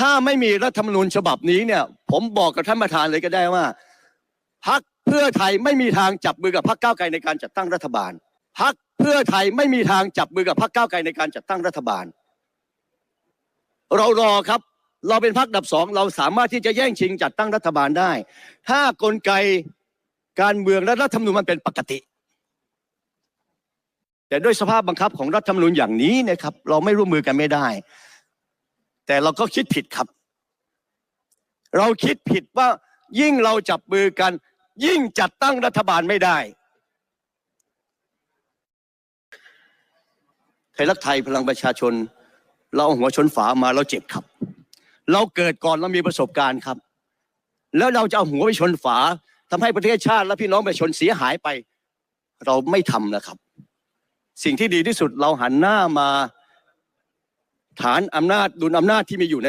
ถ้าไม่มีรัฐธรรมนูญฉบับนี้เนี่ย ผมบอกกับท่านประธานเลยก็ได้ว่าพักเพื่อไทยไม่มีทางจับมือกับพักก้าวไกลในการจัดตั้งรัฐบาลพักเพื่อไทยไม่มีทางจับมือกับพักก้าวไกลในการจัดตั้งรัฐบาล เรารอครับ เราเป็นพักดับสองเราสามารถที่จะแย่งชิงจัดตั้งรัฐบาลได้ ถ้ากลไกการเมืองและรัฐธรรมนูญมันเป็นปกติ แต่ด้วยสภาพบังคับของรัฐธรรมนูญอย่างนี้นะครับ เราไม่ร่วมมือกันไม่ได้ แต่เราก็คิดผิดครับ เราคิดผิดว่ายิ่งเราจับมือกัน ยิ่งจัดตั้งรัฐบาลไม่ได้ไทยรักไทยพลังประชาชน เราเอาหัวชนฝามาเราเจ็บครับ เราเกิดก่อนเรามีประสบการณ์ครับ แล้วเราจะเอาหัวไปชนฝาทำให้ประเทศชาติ และพี่น้องประชาชนเสียหายไป เราไม่ทำนะครับ สิ่งที่ดีที่สุดเราหันหน้ามา ฐานอำนาจดุลอำนาจที่มีอยู่ใน